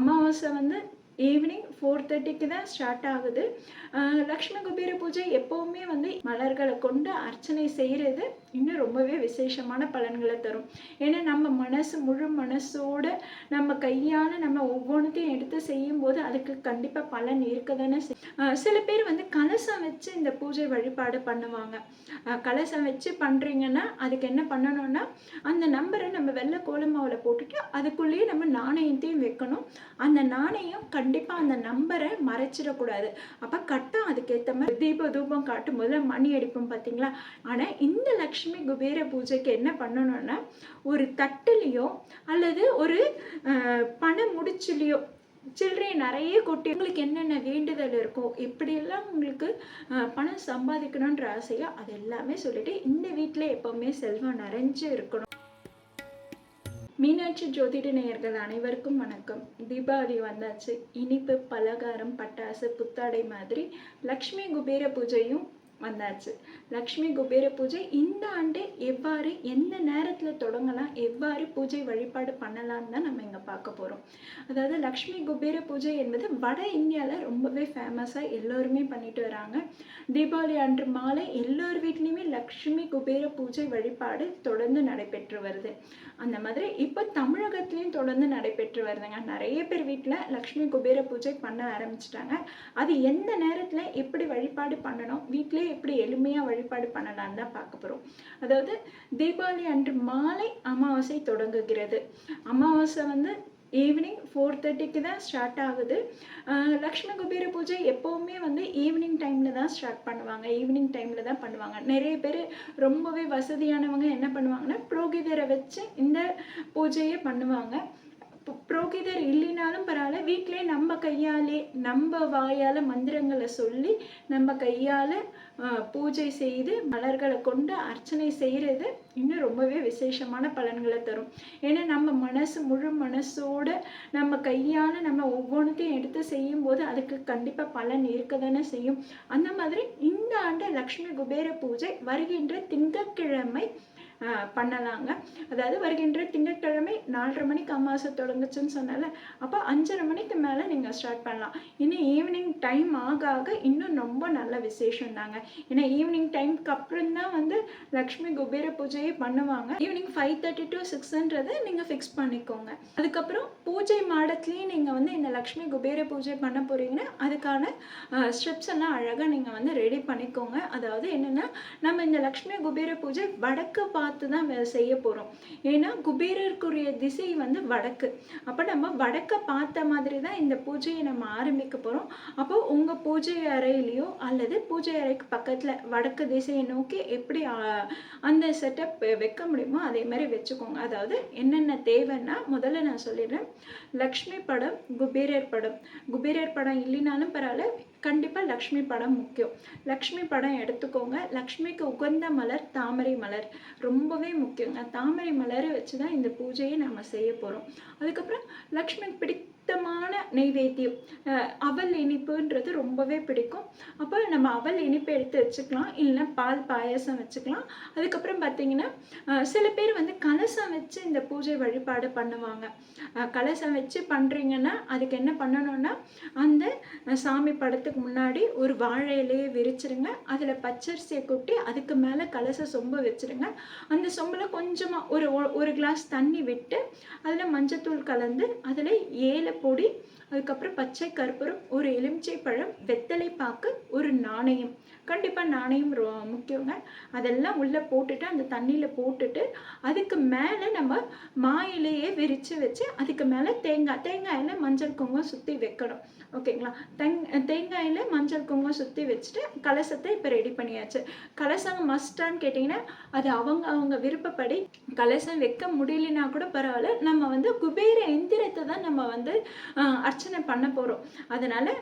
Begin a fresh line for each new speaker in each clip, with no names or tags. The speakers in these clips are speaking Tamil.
அமாவாசை வந்து ஈவினிங் ஃபோர் தேர்ட்டிக்கு தான் ஸ்டார்ட் ஆகுது. லக்ஷ்மி குபேர பூஜை எப்போவுமே வந்து மலர்களை கொண்டு அர்ச்சனை செய்கிறது இன்னும் ரொம்பவே விசேஷமான பலன்களை தரும். ஏன்னா நம்ம மனசு முழு மனசோட நம்ம கையால் நம்ம ஒவ்வொன்றுத்தையும் எடுத்து செய்யும்போது அதுக்கு கண்டிப்பாக பலன் இருக்க தானே சில பேர் வந்து கலசம் வச்சு இந்த பூஜை வழிபாடு பண்ணுவாங்க. கலசம் வச்சு பண்ணுறீங்கன்னா அதுக்கு என்ன பண்ணணும்னா அந்த நம்பரை நம்ம வெள்ளை கோலமாவில் போட்டுட்டு அதுக்குள்ளேயே நம்ம நாணயத்தையும் வைக்கணும். அந்த நாணயம் கண்டிப்பாக அந்த நம்பரை மறைச்சிடக்கூடாது. அப்போ கட்டம் அதுக்கேற்ற மாதிரி தீப தூபம் காட்டும் போது மணி அடிப்போம் பார்த்தீங்களா ஆனால் இந்த லக்ஷ்மி குபேர பூஜைக்கு என்ன பண்ணணும்னா ஒரு தட்டுலேயோ அல்லது ஒரு பணம் பண சில்லறையை நிறைய கொட்டி உங்களுக்கு என்னென்ன வேண்டுதல் இருக்கோ எப்படியெல்லாம் உங்களுக்கு பணம் சம்பாதிக்கணுன்ற ஆசையோ அது எல்லாமே சொல்லிட்டு இந்த வீட்டில் எப்போவுமே செல்வம் நிறைஞ்சு இருக்கணும். மீனாட்சி ஜோதிட நேயர்கள் அனைவருக்கும் வணக்கம். தீபாவளி வந்தாச்சு. இனிப்பு பலகாரம் பட்டாசு புத்தாடை மாதிரி லக்ஷ்மி குபேர பூஜையும் வந்தாச்சு. லக்ஷ்மி குபேர பூஜை இந்த ஆண்டு எவ்வாறு எந்த நேரத்தில் தொடங்கலாம் எவ்வாறு பூஜை வழிபாடு பண்ணலாம்னு தான் நம்ம இங்கே பார்க்க போகிறோம் அதாவது லக்ஷ்மி குபேர பூஜை என்பது வட இந்தியாவில் ரொம்பவே ஃபேமஸாக எல்லோருமே பண்ணிட்டு வராங்க. தீபாவளி அன்று மாலை எல்லோர் வீட்லேயுமே லக்ஷ்மி குபேர பூஜை வழிபாடு தொடர்ந்து நடைபெற்று வருது. அந்த மாதிரி இப்போ தமிழகத்துலேயும் தொடர்ந்து நடைபெற்று வருதுங்க. நிறைய பேர் வீட்டில் லக்ஷ்மி குபேர பூஜை பண்ண ஆரம்பிச்சிட்டாங்க. அது எந்த நேரத்தில் எப்படி வழிபாடு பண்ணணும்? வீட்டிலே எப்படி எளிமையாக வழிபாடு பண்ணலாம்னு தான் பார்க்க போகிறோம் அதாவது தீபாவளி அன்று மா மாலை அமாவாசை தொடங்குகிறது. அமாவாசை வந்து ஈவினிங் ஃபோர் தேர்ட்டிக்கு தான் ஸ்டார்ட் ஆகுது. லக்ஷ்மி குபேர பூஜை எப்போவுமே வந்து ஈவினிங் டைமில் தான் ஸ்டார்ட் பண்ணுவாங்க. ஈவினிங் டைமில் தான் பண்ணுவாங்க. நிறைய பேர் ரொம்பவே வசதியானவங்க என்ன பண்ணுவாங்கன்னா புரோகிதரை வச்சு இந்த பூஜையை பண்ணுவாங்க. புரோகிதர் இல்லைனாலும் பரவாயில்ல. வீட்டிலே நம்ம கையாலே நம்ம வாயால் மந்திரங்களை சொல்லி நம்ம கையால் பூஜை செய்து மலர்களை கொண்டு அர்ச்சனை செய்கிறது இன்னும் ரொம்பவே விசேஷமான பலன்களை தரும். ஏன்னா நம்ம மனசு முழு மனசோட நம்ம கையால் நம்ம ஒவ்வொன்றுத்தையும் எடுத்து செய்யும்போது அதுக்கு கண்டிப்பாக பலன் இருக்க தானே செய்யும். அந்த மாதிரி இந்த ஆண்டு லக்ஷ்மி குபேர பூஜை வருகின்ற திங்கட்கிழமை பண்ணலாங்க. அதாவது வருகின்ற திங்கட்கிழமை நாலரை மணிக்கு அமாவாசை தொடங்குச்சுன்னு சொன்னால அப்போ அஞ்சரை மணிக்கு மேலே நீங்கள் ஸ்டார்ட் பண்ணலாம். இன்னும் ஈவினிங் டைம் ஆக ஆக இன்னும் ரொம்ப நல்ல விசேஷம் தாங்க. ஏன்னா ஈவினிங் டைம்க்கு அப்புறம் தான் வந்து லக்ஷ்மி குபேர பூஜையே பண்ணுவாங்க. ஈவினிங் ஃபைவ் தேர்ட்டி டு சிக்ஸ்ன்றதை நீங்கள் ஃபிக்ஸ் பண்ணிக்கோங்க. அதுக்கப்புறம் பூஜை மாடத்துலேயும் நீங்கள் வந்து இந்த லக்ஷ்மி குபேர பூஜை பண்ண போகிறீங்கன்னா அதுக்கான ஸ்டெப்ஸ் எல்லாம் அழகாக நீங்கள் வந்து ரெடி பண்ணிக்கோங்க. அதாவது என்னென்னா நம்ம இந்த லக்ஷ்மி குபேர பூஜை வடக்கு பா பார்த்து தான் செய்ய போகிறோம் ஏன்னா குபேரருக்குரிய திசை வந்து வடக்கு. அப்போ நம்ம வடக்கை பார்த்த மாதிரி தான் இந்த பூஜையை நம்ம ஆரம்பிக்க போகிறோம் அப்போ உங்கள் பூஜை அறையிலையோ அல்லது பூஜை அறைக்கு பக்கத்தில் வடக்கு திசையை நோக்கி எப்படி அந்த செட்டப் வைக்க முடியுமோ அதே மாதிரி வச்சுக்கோங்க. அதாவது என்னென்ன தேவைன்னா முதல்ல நான் சொல்லிடுறேன். லக்ஷ்மி படம் குபேரர் படம். குபேரர் படம் இல்லைனாலும் பரவாயில்ல. கண்டிப்பாக லக்ஷ்மி படம் முக்கியம். லக்ஷ்மி படம் எடுத்துக்கோங்க. லக்ஷ்மிக்கு உகந்த மலர் தாமரை மலர். ரொம்பவே முக்கியங்க தாமரை மலரை வச்சு தான் இந்த பூஜையை நம்ம செய்ய போகிறோம் அதுக்கப்புறம் லக்ஷ்மிக்கு சுத்தமான நெய்வேத்தியம் அவல் இனிப்புன்றது ரொம்பவே பிடிக்கும். அப்போ நம்ம அவல் இனிப்பு எடுத்து வச்சுக்கலாம். இல்லைன்னா பால் பாயாசம் வச்சுக்கலாம். அதுக்கப்புறம் பார்த்தீங்கன்னா சில பேர் வந்து கலசம் வச்சு இந்த பூஜை வழிபாடு பண்ணுவாங்க. கலசம் வச்சு பண்ணுறீங்கன்னா அதுக்கு என்ன பண்ணணும்னா அந்த சாமி படத்துக்கு முன்னாடி ஒரு வாழை இலையை விரிச்சிருங்க. அதில் பச்சரிசியை கொட்டி அதுக்கு மேலே கலச சொம்பு வச்சிருங்க. அந்த சொம்பில் கொஞ்சமாக ஒரு ஒ- ஒரு கிளாஸ் தண்ணி விட்டு அதில் மஞ்சத்தூள் கலந்து அதில் ஏழு பொடி அதுக்கப்புறம் பச்சை கற்பூரம் ஒரு எலுமிச்சை பழம் வெத்தலை பாக்கு ஒரு நாணயம். கண்டிப்பாக நாணயம் ரொ முக்கியங்க. அதெல்லாம் உள்ளே போட்டுட்டு அந்த தண்ணியில் போட்டுட்டு அதுக்கு மேலே நம்ம மா விரித்து வச்சு அதுக்கு மேலே தேங்காய் தேங்காயில் மஞ்சள் குங்குமம் சுற்றி வைக்கணும். ஓகேங்களா? தேங் தேங்காயில் மஞ்சள் குங்குமம் சுற்றி வச்சுட்டு கலசத்தை இப்போ ரெடி பண்ணியாச்சு. கலசம் மஸ்டான்னு கேட்டிங்கன்னா அது அவங்க அவங்க விருப்பப்படி கலசம் வைக்க முடியலனா கூட பரவாயில்ல. நம்ம வந்து குபேர எந்திரத்தை தான் நம்ம வந்து அர்ச்சனை பண்ண போகிறோம் அதனால்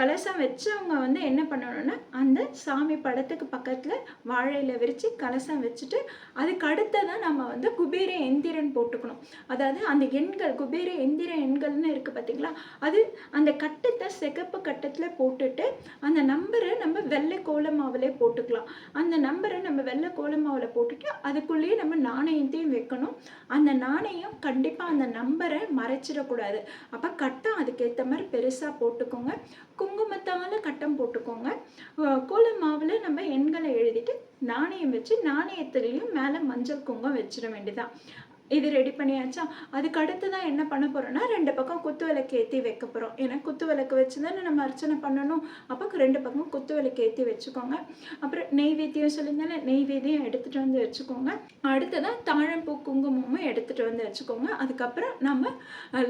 கலசம் வச்சவங்க வந்து என்ன பண்ணணும்னா அந்த சாமி படத்துக்கு பக்கத்தில் வாழையில் விரித்து கலசம் வச்சுட்டு அதுக்கு அடுத்ததான் நம்ம வந்து குபேர எந்திரன் போட்டுக்கணும். அதாவது அந்த எண்கள் குபேர எந்திர எண்கள்னு இருக்குது பார்த்தீங்களா அது அந்த கட்டத்தை சிகப்பு கட்டத்தில் போட்டுட்டு அந்த நம்பரை நம்ம வெள்ளை கோலமாவிலே போட்டுக்கலாம். அந்த நம்பரை நம்ம வெள்ளை கோலமாவில் போட்டுட்டு அதுக்குள்ளேயே நம்ம நாணயத்தையும் வைக்கணும். அந்த நாணயம் கண்டிப்பாக அந்த நம்பரை மறைச்சிடக்கூடாது. அப்போ கட்டம் அதுக்கேற்ற மாதிரி பெருசாக போட்டுக்கோங்க. குங்குமத்தால் கட்டம் போட்டுக்கோங்க. அஹ் கோலம் மாவில் நம்ம எண்களை எழுதிட்டு நாணயம் வச்சு நாணயத்துலேயும் மேலே மஞ்சள் குங்குமம் வச்சிட வேண்டியதான் இது ரெடி பண்ணியாச்சா? அதுக்கு அடுத்து தான் என்ன பண்ண போகிறோம்னா ரெண்டு பக்கம் குத்து விளக்கு ஏற்றி வைக்க போகிறோம் ஏன்னா குத்து விளக்கு வச்சு தானே நம்ம அர்ச்சனை பண்ணணும். அப்போ ரெண்டு பக்கம் குத்து விளக்கு ஏற்றி வச்சுக்கோங்க. அப்புறம் நெய்வேத்தியம் சொல்லியிருந்தாலே நெய்வேத்தியம் எடுத்துகிட்டு வந்து வச்சுக்கோங்க. அடுத்ததான் தாழம்பூ குங்குமமும் எடுத்துகிட்டு வந்து வச்சுக்கோங்க. அதுக்கப்புறம் நம்ம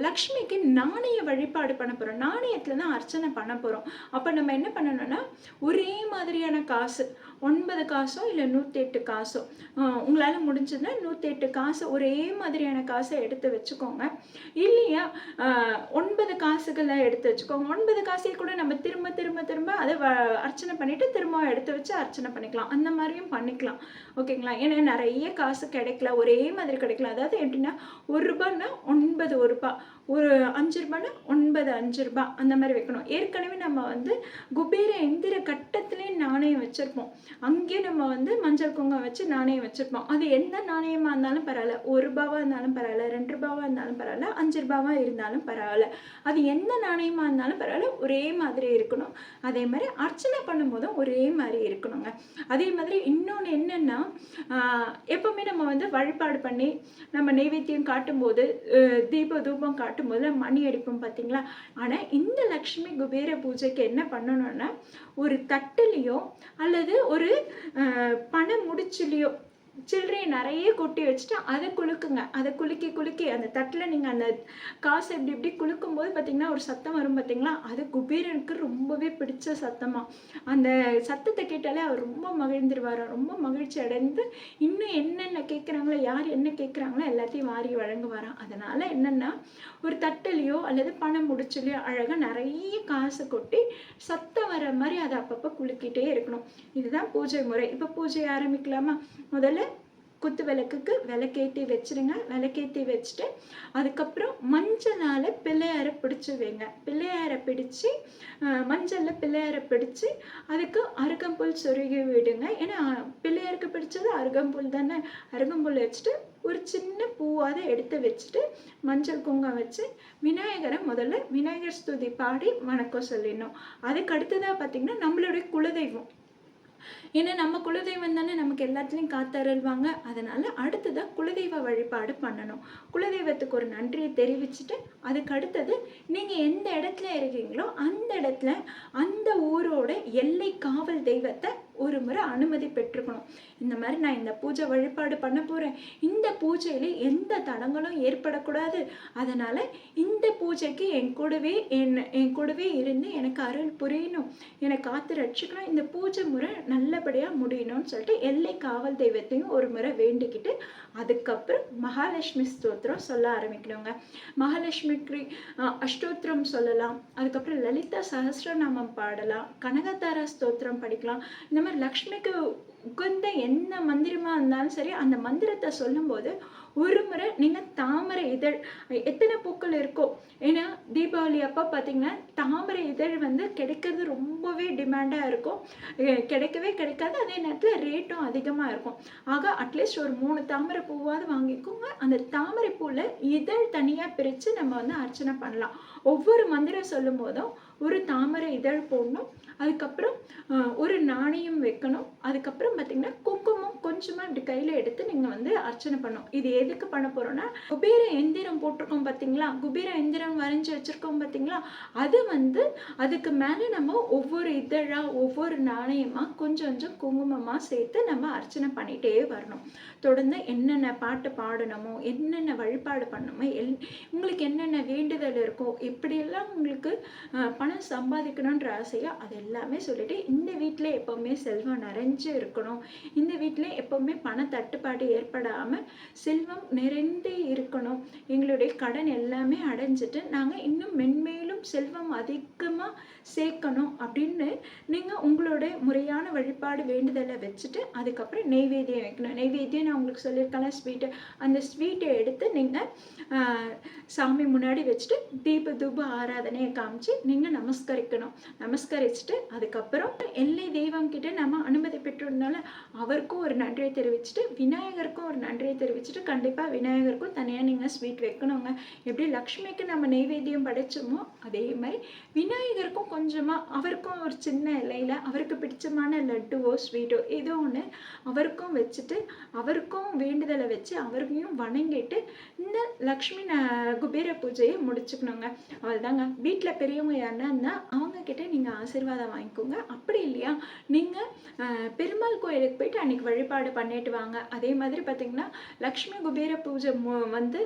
லக்ஷ்மிக்கு நாணய வழிபாடு பண்ண போகிறோம் நாணயத்தில் தான் அர்ச்சனை பண்ண போகிறோம் அப்போ நம்ம என்ன பண்ணணும்னா ஒரே மாதிரியான காசு ஒன்பது காசோ இல்லை நூற்றி எட்டு காசோ உங்களால் முடிஞ்சதுன்னா நூற்றி எட்டு காசு ஒரே மாதிரியான காசை எடுத்து வச்சுக்கோங்க. இல்லையா? ஒன்பது காசுகளை எடுத்து வச்சுக்கோங்க. ஒன்பது காசையை கூட நம்ம திரும்ப திரும்ப திரும்ப அதை வ- அர்ச்சனை பண்ணிட்டு திரும்ப எடுத்து வச்சு அர்ச்சனை பண்ணிக்கலாம். அந்த மாதிரியும் பண்ணிக்கலாம். ஓகேங்களா? ஏன்னா நிறைய காசு கிடைக்கல. ஒரே மாதிரி கிடைக்கல. அதாவது எப்படின்னா ஒரு ரூபான்னா ஒன்பது ஒரு ரூபாய் ஒரு அஞ்சு ரூபான்னா ஒன்பது அஞ்சு ரூபா அந்த மாதிரி வைக்கணும். ஏற்கனவே நம்ம வந்து குபேர எந்திர கட்டத்திலே நாணயம் வச்சுருப்போம். அங்கேயே நம்ம வந்து மஞ்சள் குங்குமம் வச்சு நாணயம் வச்சுருப்போம். அது எந்த நாணயமாக இருந்தாலும் பரவாயில்ல. ஒரு ரூபாவாக இருந்தாலும் பரவாயில்ல. ரெண்டு ரூபாவாக இருந்தாலும் பரவாயில்ல. அஞ்சு ரூபாவாக இருந்தாலும் பரவாயில்ல. அது எந்த நாணயமாக இருந்தாலும் பரவாயில்ல. ஒரே மாதிரி இருக்கணும். அதே மாதிரி அர்ச்சனை பண்ணும்போதும் ஒரே மாதிரி இருக்கணுங்க. அதே மாதிரி இன்னொன்று என்னென்னா எப்போவுமே நம்ம வந்து வழிபாடு பண்ணி நம்ம நைவேத்தியம் காட்டும்போது தீப தூபம் காட்டும் போது மணி அடிப்போம் பார்த்தீங்களா ஆனால் இந்த லக்ஷ்மி குபேர பூஜைக்கு என்ன பண்ணணும்னா ஒரு தட்டுலேயோ அல்லது ஒரு அஹ், பண முடிச்சுலேயோ சில்லறையை நிறைய கொட்டி வச்சுட்டு அதை குலுக்குங்க. அதை குலுக்கி குலுக்கி அந்த தட்டில் நீங்கள் அந்த காசு இப்படி இப்படி குலுக்கும்போது பார்த்தீங்கன்னா ஒரு சத்தம் வரும் பார்த்தீங்களா அது குபேரனுக்கு ரொம்பவே பிடிச்ச சத்தமாக அந்த சத்தத்தை கேட்டாலே அவர் ரொம்ப மகிழ்ந்துருவார். ரொம்ப மகிழ்ச்சி அடைந்து இன்னும் என்னென்ன கேட்குறாங்களோ யார் என்ன கேட்குறாங்களோ எல்லாத்தையும் வாரி வழங்குவாராம். அதனால் என்னென்னா ஒரு தட்டிலையோ அல்லது பணம் முடிச்சுலையோ அழகாக நிறைய காசு கொட்டி சத்தம் வர மாதிரி அதை அப்பப்போ குலுக்கிட்டே இருக்கணும். இதுதான் பூஜை முறை. இப்போ பூஜை ஆரம்பிக்கலாமா? முதல்ல குத்து விளக்குக்கு விளக்கேற்றி வச்சுருங்க. விளக்கேற்றி வச்சுட்டு அதுக்கப்புறம் மஞ்சளால் பிள்ளையாரை பிடிச்சி வைங்க. பிள்ளையாரை பிடிச்சி மஞ்சளில் பிள்ளையாரை பிடிச்சு அதுக்கு அருகம்புல் சொருகி விடுங்க. ஏன்னா பிள்ளையாருக்கு பிடிச்சது அருகம்புல் தானே. அருகம்புல் வச்சுட்டு ஒரு சின்ன பூவாக எடுத்து வச்சுட்டு மஞ்சள் குங்கம் வச்சு விநாயகரை முதல்ல விநாயகர் ஸ்துதி பாடி வணக்கம் சொல்லிடணும். அதுக்கு அடுத்ததாக பார்த்தீங்கன்னா நம்மளுடைய குலதெய்வம். ஏன்னா நம்ம குலதெய்வம் தானே நமக்கு எல்லாத்துலேயும் காத்தருள்வாங்க. அதனால் அடுத்ததாக குலதெய்வ வழிபாடு பண்ணணும். குலதெய்வத்துக்கு ஒரு நன்றியை தெரிவிச்சுட்டு அதுக்கு அடுத்தது நீங்கள் எந்த இடத்துல இருக்கீங்களோ அந்த இடத்துல அந்த ஊரோட எல்லை காவல் தெய்வத்தை ஒரு முறை அனுமதி பெற்றுக்கணும். இந்த மாதிரி நான் இந்த பூஜை வழிபாடு பண்ண போகிறேன் இந்த பூஜையில் எந்த தடங்களும் ஏற்படக்கூடாது. அதனால் இந்த பூஜைக்கு என் கூடவே என் என் கூடவே இருந்து எனக்கு அருள் புரியணும். என்னை காத்து ரட்சிக்கணும். இந்த பூஜை முறை நல்லபடியாக முடியணும்னு சொல்லிட்டு எல்லை காவல் தெய்வத்தையும் ஒரு முறை வேண்டிக்கிட்டு அதுக்கப்புறம் மகாலட்சுமி ஸ்தோத்திரம் சொல்ல ஆரம்பிக்கணுங்க. மகாலட்சுமி கிரி அஷ்டோத்திரம் சொல்லலாம். அதுக்கப்புறம் லலிதா சஹஸ்ரநாமம் பாடலாம். கனகதாரா ஸ்தோத்திரம் படிக்கலாம். இந்த மாதிரி லக்ஷ்மிக்கு உகந்த என்ன மந்திரமாக இருந்தாலும் சரி அந்த மந்திரத்தை சொல்லும்போது ஒரு முறை நீங்கள் தாமரை இதழ் எத்தனை பூக்கள் இருக்கோ ஏன்னா தீபாவளி அப்போ பார்த்தீங்கன்னா தாமரை இதழ் வந்து கிடைக்கிறது ரொம்பவே டிமாண்டாக இருக்கும். கிடைக்கவே கிடைக்காது அதே நேரத்தில் ரேட்டும் அதிகமாக இருக்கும். ஆக அட்லீஸ்ட் ஒரு மூணு தாமரை பூவாவது வாங்கிக்கோங்க. அந்த தாமரை பூவில் இதழ் தனியாக பிரித்து நம்ம வந்து அர்ச்சனை பண்ணலாம். ஒவ்வொரு மந்திரம் சொல்லும் போதும் ஒரு தாமரை இதழ் போடணும். அதுக்கப்புறம் ஒரு நாணயம் வைக்கணும். அதுக்கப்புறம் பார்த்தீங்கன்னா குங்குமம் கொஞ்சமாக இப்படி கையில் எடுத்து நீங்கள் வந்து அர்ச்சனை பண்ணணும். இது எதுக்கு பண்ண போகிறோன்னா குபேர எந்திரம் போட்டிருக்கோம் பார்த்தீங்களா குபேர எந்திரம் வரைஞ்சி வச்சுருக்கோம் பார்த்தீங்களா அது வந்து அதுக்கு மேலே நம்ம ஒவ்வொரு இதழாக ஒவ்வொரு நாணயமாக கொஞ்சம் கொஞ்சம் குங்குமமாக சேர்த்து நம்ம அர்ச்சனை பண்ணிகிட்டே வரணும். தொடர்ந்து என்னென்ன பாட்டு பாடணுமோ என்னென்ன வழிபாடு பண்ணணுமோ எல் உங்களுக்கு என்னென்ன வேண்டுதல் இருக்கோ எப்படியெல்லாம் உங்களுக்கு பணம் சம்பாதிக்கணுன்ற ஆசையோ அது எல்லாமே சொல்லிட்டு இந்த வீட்டில் எப்போவுமே செல்வம் நிறைஞ்சு இருக்கணும். இந்த வீட்டில் எப்போவுமே பண தட்டுப்பாடு ஏற்படாமல் செல்வம் நிறைந்தே இருக்கணும். எங்களுடைய கடன் எல்லாமே அடைஞ்சிட்டு நாங்கள் இன்னும் மென்மேலும் செல்வம் அதிகமாக சேர்க்கணும் அப்படின்னு நீங்கள் உங்களுடைய முறையான வழிபாடு வேண்டுதலை வச்சுட்டு அதுக்கப்புறம் நெய்வேத்தியம் வைக்கணும். நெய்வேத்தியம் நான் உங்களுக்கு சொல்லியிருக்கேன் ஸ்வீட்டு அந்த ஸ்வீட்டை எடுத்து நீங்கள் சாமி முன்னாடி வச்சுட்டு தீப தூப ஆராதனையை காமிச்சு நீங்கள் நமஸ்கரிக்கணும். நமஸ்கரிச்சுட்டு அதுக்கப்புறம் எல்லை தெய்வம் கிட்ட நம்ம அனுமதி பெற்றிருந்தால அவருக்கும் ஒரு நன்றியை தெரிவிச்சுட்டு விநாயகருக்கும் ஒரு நன்றியை தெரிவிச்சுட்டு கண்டிப்பாக விநாயகருக்கும் தனியாக நீங்கள் ஸ்வீட் வைக்கணுங்க. எப்படி லக்ஷ்மிக்கு நம்ம நெய்வேத்தியம் படைச்சோமோ அதே மாதிரி விநாயகருக்கும் கொஞ்சமாக அவருக்கும் ஒரு சின்ன இலையில் அவருக்கு பிடிச்சமான லட்டுவோ ஸ்வீட்டோ ஏதோ ஒன்று அவருக்கும் வச்சுட்டு அவர் அவருக்கும் வேண்டுதலை வச்சு அவரையும் வணங்கிட்டு இந்த லக்ஷ்மி ந- குபேர பூஜையை முடிச்சுக்கணுங்க. அவ்வளோதாங்க வீட்டில் பெரியவங்க யாருன்னா அவங்கக்கிட்ட அவங்க கிட்ட நீங்கள் ஆசீர்வாதம் வாங்கிக்கோங்க. அப்படி இல்லையா? நீங்கள் பெருமாள் கோயிலுக்கு போயிட்டு அன்னைக்கு வழிபாடு பண்ணிட்டு வாங்க. அதே மாதிரி பார்த்தீங்கன்னா லக்ஷ்மி குபேர பூஜை மு- வந்து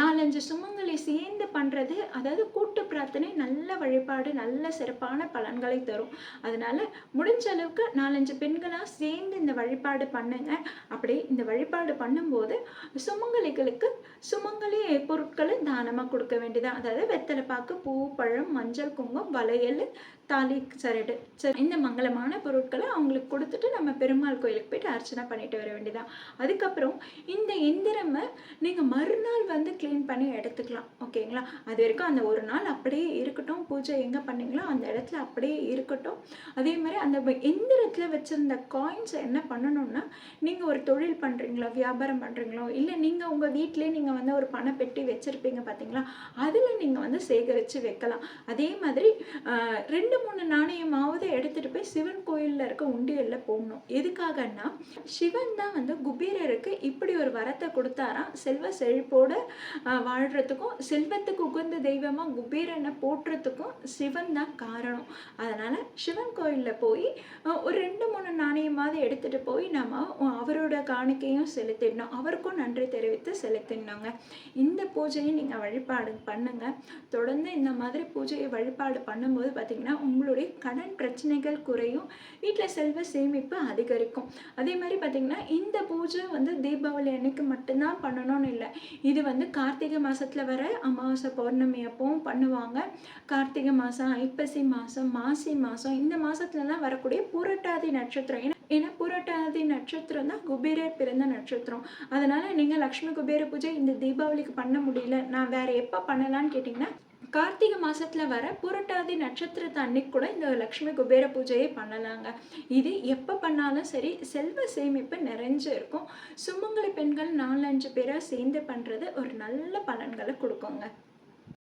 நாலஞ்சு சுமங்களை சேர்ந்து பண்ணுறது அதாவது கூட்டு பிரார்த்தனை நல்ல வழிபாடு நல்ல சிறப்பான பலன்களை தரும். அதனால் முடிஞ்ச அளவுக்கு நாலஞ்சு பெண்களாக சேர்ந்து இந்த வழிபாடு பண்ணுங்க. அப்படி இந்த வழிபாடு பண்ணும்போது சுமங்கலிகளுக்கு சுமங்கலி பொருட்களை தானமாக கொடுக்க வேண்டியதான் அதாவது வெத்தலை பாக்கு பூ பழம் மஞ்சள் குங்குமம் வளையல் தாலி சரடு சரி இந்த மங்களமான பொருட்களை அவங்களுக்கு கொடுத்துட்டு நம்ம பெருமாள் கோயிலுக்கு போயிட்டு அர்ச்சனை பண்ணிட்டு வர வேண்டியதான் அதுக்கப்புறம் இந்த எந்திரமை நீங்கள் மறுநாள் வந்து க்ளீன் பண்ணி எடுத்துக்கலாம் ஓகேங்களா? அது வரைக்கும் அந்த ஒரு நாள் அப்படியே இருக்கட்டும். பூஜை எங்கே பண்ணீங்களோ அந்த இடத்துல அப்படியே இருக்கட்டும். அதே மாதிரி அந்த எந்திரத்தில் வச்சிருந்த காயின்ஸ் என்ன பண்ணணும்னா நீங்கள் ஒரு தொழில் பண்ணுறீங்களோ வியாபாரம் பண்ணுறீங்களோ இல்லை நீங்கள் உங்கள் வீட்டிலே நீங்கள் வந்து ஒரு பணப்பெட்டி வச்சுருப்பீங்க பார்த்தீங்களா அதில் நீங்கள் வந்து சேகரித்து வைக்கலாம். அதே மாதிரி ரெண்டு ரெண்டு மூணு நாணயமாவது எடுத்துகிட்டு போய் சிவன் கோயிலில் இருக்க உண்டியலில் போடணும். எதுக்காகன்னா சிவன் தான் வந்து குபீரருக்கு இப்படி ஒரு வரத்தை கொடுத்தாராம். செல்வ செழிப்போட வாழ்கிறதுக்கும் செல்வத்துக்கு உகந்த தெய்வமாக குபீரனை போட்டுறதுக்கும் சிவன் தான் காரணம். அதனால் சிவன் கோயிலில் போய் ஒரு ரெண்டு மூணு நாணயமாவது எடுத்துகிட்டு போய் நம்ம அவரோட காணிக்கையும் செலுத்திடணும். அவருக்கும் நன்றி தெரிவித்து செலுத்திடணுங்க. இந்த பூஜையை நீங்கள் வழிபாடு பண்ணுங்கள் தொடர்ந்து இந்த மாதிரி பூஜையை வழிபாடு பண்ணும்போது பார்த்தீங்கன்னா உங்களுடைய கடன் பிரச்சனைகள் குறையும் வீட்டில் செல்வ சேமிப்பு அதிகரிக்கும். அதே மாதிரி பார்த்தீங்கன்னா இந்த பூஜை வந்து தீபாவளி அன்னைக்கு மட்டும்தான் பண்ணணும்னு இல்லை. இது வந்து கார்த்திகை மாதத்தில் வர அமாவாசை பௌர்ணமி அப்பவும் பண்ணுவாங்க. கார்த்திகை மாதம் ஐப்பசி மாதம் மாசி மாதம் இந்த மாதத்துலலாம் வரக்கூடிய புரட்டாதி நட்சத்திரம். ஏன்னா ஏன்னா புரட்டாதி நட்சத்திரம் தான் குபேரர் பிறந்த நட்சத்திரம். அதனால் நீங்கள் லக்ஷ்மி குபேர பூஜை இந்த தீபாவளிக்கு பண்ண முடியல. நான் வேறு எப்போ பண்ணலான்னு கேட்டிங்கன்னா கார்த்திகை மாதத்தில் வர புரட்டாதி நட்சத்திரத்தை அன்னைக்கு கூட இந்த லக்ஷ்மி குபேர பூஜையை பண்ணலாங்க. இது எப்போ பண்ணாலும் சரி செல்வ சேமிப்பு நிறைஞ்சு இருக்கும். சுமங்கலி பெண்கள் நாலஞ்சு பேராக சேர்ந்து பண்ணுறது ஒரு நல்ல பலன்களை கொடுக்குங்க.